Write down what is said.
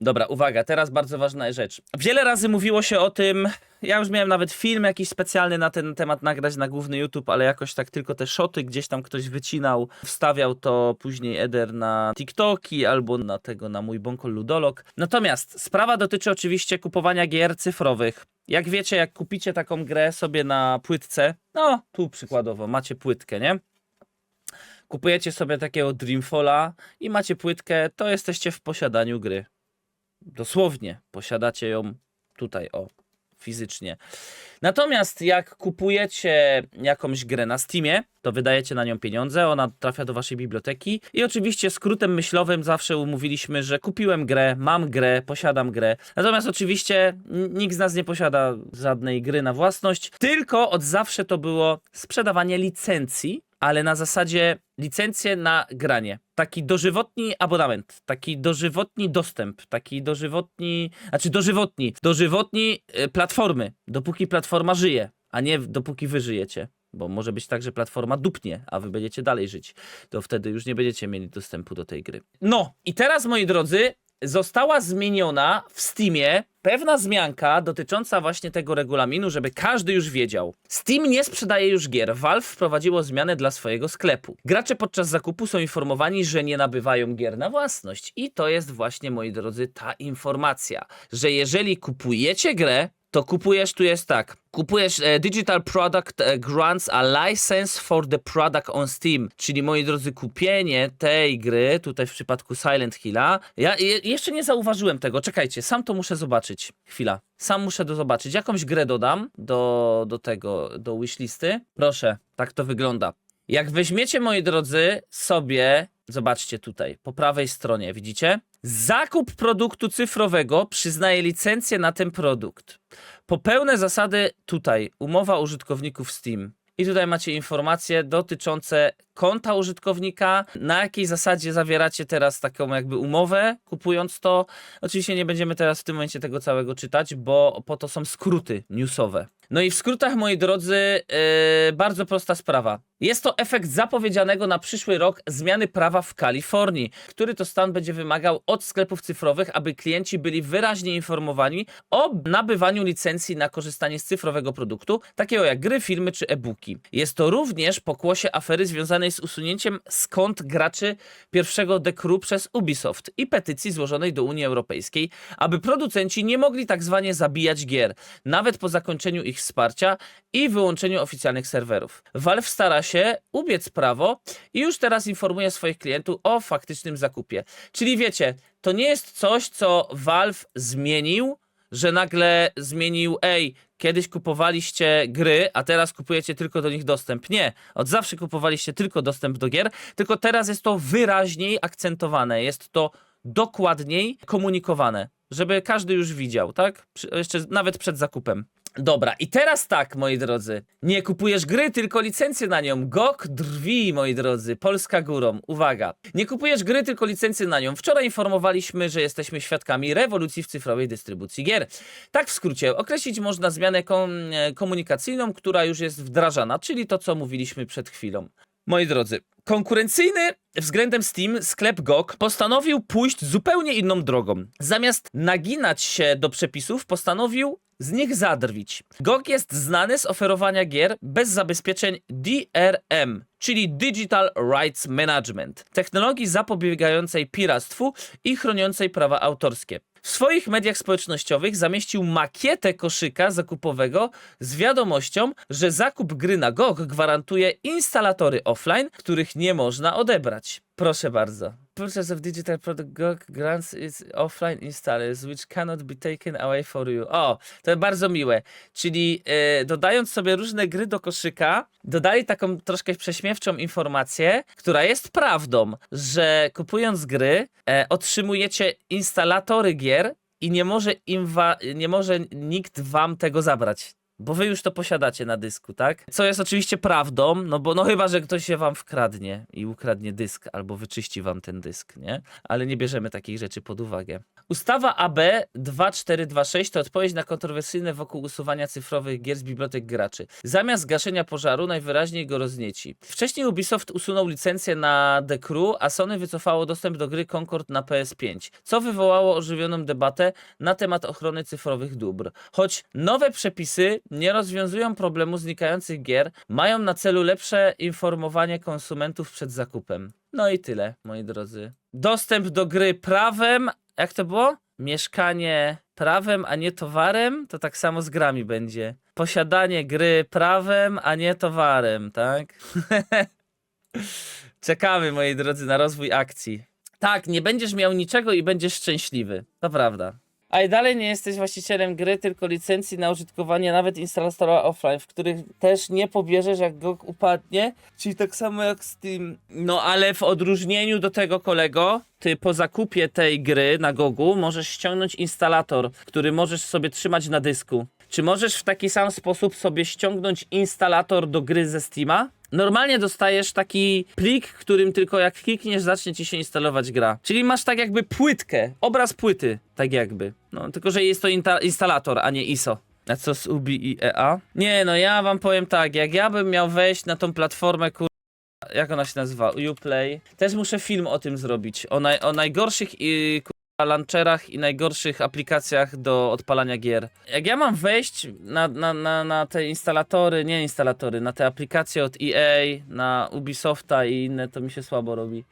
Dobra, uwaga, teraz bardzo ważna rzecz. Wiele razy mówiło się o tym, ja już miałem nawet film jakiś specjalny na ten temat nagrać na główny YouTube, ale jakoś tak tylko te szoty gdzieś tam ktoś wycinał, wstawiał to później Eder na TikToki albo na tego, na mój Bonkol Ludolog. Natomiast sprawa dotyczy oczywiście kupowania gier cyfrowych. Jak wiecie, jak kupicie taką grę sobie na płytce, no tu przykładowo macie płytkę, nie? Kupujecie sobie takiego Dreamfalla i macie płytkę, to jesteście w posiadaniu gry dosłownie posiadacie ją tutaj, o, fizycznie. Natomiast jak kupujecie jakąś grę na Steamie, to wydajecie na nią pieniądze, ona trafia do waszej biblioteki i oczywiście skrótem myślowym zawsze umówiliśmy, że kupiłem grę, mam grę, posiadam grę. Natomiast oczywiście nikt z nas nie posiada żadnej gry na własność, tylko od zawsze to było sprzedawanie licencji, ale na zasadzie licencje na granie. Taki dożywotni abonament, taki dożywotni dostęp, taki dożywotni, znaczy dożywotni, dożywotni y, platformy, dopóki platforma żyje, a nie dopóki wy żyjecie. Bo może być tak, że platforma dupnie, a wy będziecie dalej żyć. To wtedy już nie będziecie mieli dostępu do tej gry. No i teraz, moi drodzy, została zmieniona w Steamie pewna zmianka dotycząca właśnie tego regulaminu, żeby każdy już wiedział. Steam nie sprzedaje już gier. Valve wprowadziło zmianę dla swojego sklepu. Gracze podczas zakupu są informowani, że nie nabywają gier na własność. I to jest właśnie, moi drodzy, ta informacja, że jeżeli kupujecie grę, to kupujesz, tu jest tak, kupujesz e, Digital Product e, Grants a License for the Product on Steam, czyli moi drodzy, kupienie tej gry, tutaj w przypadku Silent Hilla, ja je, jeszcze nie zauważyłem tego, czekajcie, sam to muszę zobaczyć, chwila, sam muszę to zobaczyć, jakąś grę dodam do, do tego, do wishlisty, proszę, tak to wygląda. Jak weźmiecie, moi drodzy, sobie, zobaczcie tutaj, po prawej stronie, widzicie? Zakup produktu cyfrowego przyznaje licencję na ten produkt. Po pełne zasady tutaj, umowa użytkowników Steam. I tutaj macie informacje dotyczące konta użytkownika, na jakiej zasadzie zawieracie teraz taką jakby umowę, kupując to. Oczywiście nie będziemy teraz w tym momencie tego całego czytać, bo po to są skróty newsowe. No i w skrótach, moi drodzy, yy, bardzo prosta sprawa. Jest to efekt zapowiedzianego na przyszły rok zmiany prawa w Kalifornii, który to stan będzie wymagał od sklepów cyfrowych, aby klienci byli wyraźnie informowani o nabywaniu licencji na korzystanie z cyfrowego produktu, takiego jak gry, filmy czy e-booki. Jest to również pokłosie afery związanej z usunięciem kont graczy pierwszego dekru przez Ubisoft i petycji złożonej do Unii Europejskiej, aby producenci nie mogli tak zwanie zabijać gier, nawet po zakończeniu ich wsparcia i wyłączeniu oficjalnych serwerów. Valve stara się ubiec prawo i już teraz informuje swoich klientów o faktycznym zakupie. Czyli wiecie, to nie jest coś, co Valve zmienił, że nagle zmienił, ej, kiedyś kupowaliście gry, a teraz kupujecie tylko do nich dostęp. Nie, od zawsze kupowaliście tylko dostęp do gier, tylko teraz jest to wyraźniej akcentowane, jest to dokładniej komunikowane, żeby każdy już widział, tak? Jeszcze nawet przed zakupem. Dobra, i teraz tak, moi drodzy. Nie kupujesz gry, tylko licencję na nią. GOG drwi, moi drodzy. Polska górą. Uwaga. Nie kupujesz gry, tylko licencję na nią. Wczoraj informowaliśmy, że jesteśmy świadkami rewolucji w cyfrowej dystrybucji gier. Tak w skrócie, określić można zmianę kom e, komunikacyjną, która już jest wdrażana, czyli to, co mówiliśmy przed chwilą. Moi drodzy, konkurencyjny względem Steam sklep GOG postanowił pójść zupełnie inną drogą. Zamiast naginać się do przepisów, postanowił z nich zadrwić. GOG jest znany z oferowania gier bez zabezpieczeń DRM, czyli Digital Rights Management, technologii zapobiegającej piractwu i chroniącej prawa autorskie. W swoich mediach społecznościowych zamieścił makietę koszyka zakupowego z wiadomością, że zakup gry na GOG gwarantuje instalatory offline, których nie można odebrać. Proszę bardzo. Purchase of digital product grants its offline installers, which cannot be taken away for you. O, to bardzo miłe. Czyli e, dodając sobie różne gry do koszyka, dodali taką troszkę prześmiewczą informację, która jest prawdą, że kupując gry, e, otrzymujecie instalatory gier i nie może, im nie może nikt wam tego zabrać. Bo wy już to posiadacie na dysku, tak? Co jest oczywiście prawdą, no bo no chyba, że ktoś się wam wkradnie i ukradnie dysk albo wyczyści wam ten dysk, nie? Ale nie bierzemy takich rzeczy pod uwagę. Ustawa AB 2426 to odpowiedź na kontrowersyjne wokół usuwania cyfrowych gier z bibliotek graczy. Zamiast gaszenia pożaru najwyraźniej go roznieci. Wcześniej Ubisoft usunął licencję na The Crew, a Sony wycofało dostęp do gry Concord na PS5, co wywołało ożywioną debatę na temat ochrony cyfrowych dóbr. Choć nowe przepisy nie rozwiązują problemu znikających gier, mają na celu lepsze informowanie konsumentów przed zakupem. No i tyle, moi drodzy. Dostęp do gry prawem, jak to było? Mieszkanie prawem, a nie towarem, to tak samo z grami będzie. Posiadanie gry prawem, a nie towarem, tak? Czekamy, moi drodzy, na rozwój akcji. Tak, nie będziesz miał niczego i będziesz szczęśliwy. To prawda. A i dalej nie jesteś właścicielem gry, tylko licencji na użytkowanie nawet instalatora offline, w których też nie pobierzesz, jak go upadnie. Czyli tak samo jak Steam. No ale w odróżnieniu do tego kolego, ty po zakupie tej gry na Gogu możesz ściągnąć instalator, który możesz sobie trzymać na dysku. Czy możesz w taki sam sposób sobie ściągnąć instalator do gry ze Steama? Normalnie dostajesz taki plik, którym tylko jak klikniesz, zacznie ci się instalować gra. Czyli masz tak jakby płytkę, obraz płyty, tak jakby. No, tylko że jest to instalator, a nie ISO. A co z Ubi i EA? Nie, no ja wam powiem tak, jak ja bym miał wejść na tą platformę, kur... Jak ona się nazywa? Uplay. Też muszę film o tym zrobić. O, naj- o najgorszych i kur... launcherach i najgorszych aplikacjach do odpalania gier. Jak ja mam wejść na, na, na, na te instalatory, nie instalatory, na te aplikacje od EA, na Ubisofta i inne, to mi się słabo robi.